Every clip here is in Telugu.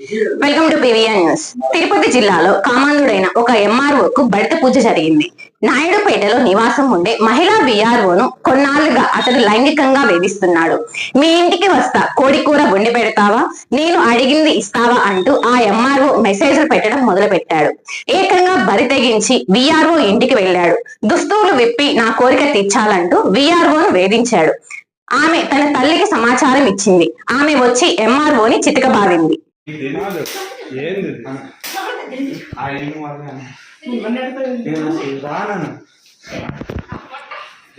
Welcome to PVR news Tirupati జిల్లాలో కామాంధుడైన ఒక ఎంఆర్ఓకు బడిత పూజ జరిగింది. నాయుడుపేటలో నివాసం ఉండే మహిళా విఆర్ఓను కొన్నాళ్ళుగా అతడు లైంగికంగా వేధిస్తున్నాడు. మీ ఇంటికి వస్తా కోడి కూర వండి పెడతావా? నేను అడిగింది ఇస్తావా అంటూ ఆ ఎంఆర్ఓ మెసేజ్లు పెట్టడం మొదలు పెట్టాడు ఏకంగా బరి తెగించి విఆర్ఓ ఇంటికి వెళ్ళాడు. దుస్తువులు విప్పి నా కోరిక తీర్చాలంటూ విఆర్ఓను వేధించాడు. ఆమె తన తల్లికి సమాచారం ఇచ్చింది. ఆమె వచ్చి ఎంఆర్ఓని చితకబాదింది.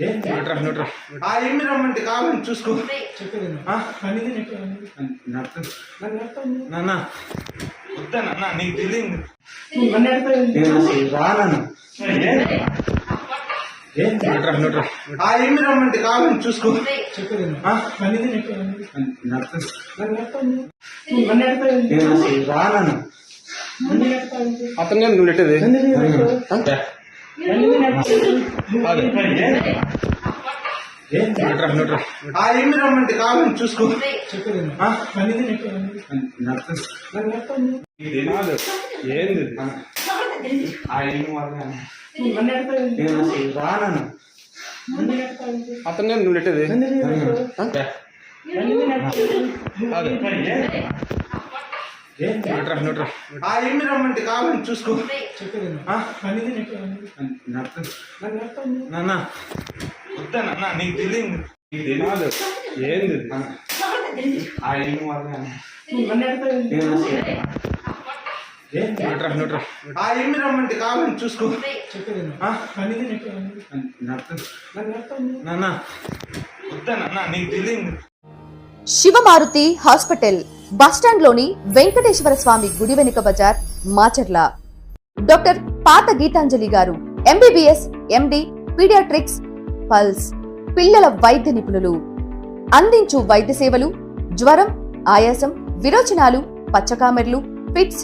ఏంది? ఆ ఏమి రమ్మంటే కావాలని చూసుకో. నాన్న. వద్దా నాన్న నీకు తెలియదు. నేను అసలు రానను ఏంది? ఏంది? ఆ ఏమి రమ్మంటే కావాలని చూసుకో. రానను అతను నువ్వు నెట్టేది. ఆ ఏమి రమ్మంటే కావాలని చూసుకో. ఏంది? ఆ ఏమి రానను అతను నువ్వు నెట్టేది. ఏమి రమ్మంటే కావాలని చూసుకో. నాన్న. నీకు తెలియదు. ఏంది? ఆ ఏమి ఏంది? ఆ ఏమి రమ్మంటే కావాలని చూసుకో. శివమారుతి హాస్పిటల్ బస్టాండ్లోని వెంకటేశ్వర స్వామి గుడి వెనుక బజార్ మాచర్ల. డాక్టర్ పాత గీతాంజలి గారు ఎంబీబీఎస్ ఎండి పీడియాట్రిక్స్ పల్స్ పిల్లల వైద్య నిపుణులు. అందించు వైద్య సేవలు జ్వరం ఆయాసం విరోచనాలు పచ్చకామెర్లు ఫిట్స్